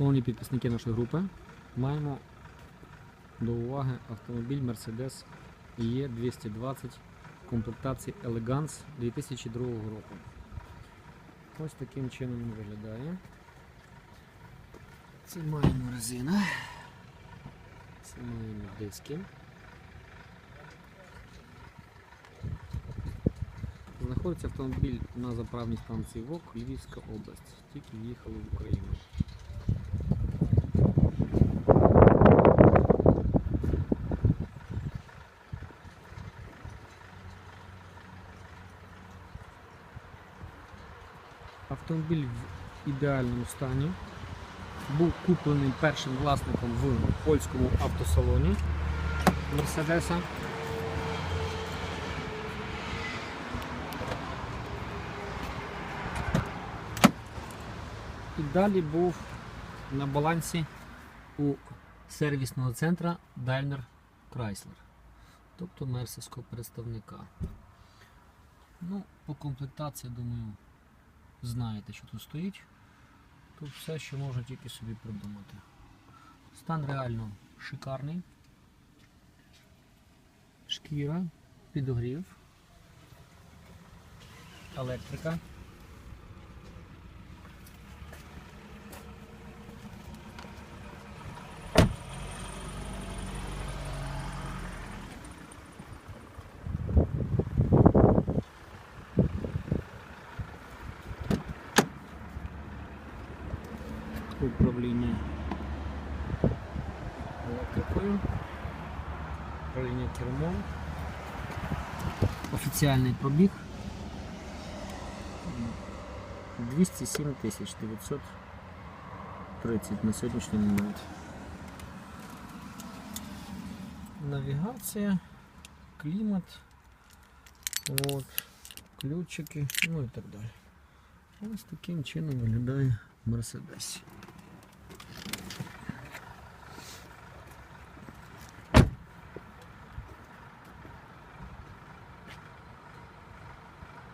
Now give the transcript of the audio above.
Шановні підписники нашої групи, маємо до уваги автомобіль Mercedes E220 комплектації Elegance 2002 року. Ось таким чином він виглядає. Це маємо резина. Це маємо диски. Знаходиться автомобіль на заправній станції ВОК, Львівська область. Тільки в'їхали в Україну. Автомобіль в ідеальному стані. Був куплений першим власником в польському автосалоні Мерседеса. І далі був на балансі у сервісного центра Daimler Chrysler, тобто мерсівського представника. Ну, по комплектації, думаю, знаєте, що тут стоїть. Тут все, що можна тільки собі придумати. Стан реально шикарний. Шкіра, підогрів, електрика. управління електрикою, управління кермом, офіціальний пробіг 207 тисяч 930 на сьогоднішній момент. Навігація, клімат, от, ключики, ну і так далі. Ось таким чином виглядає Мерседес.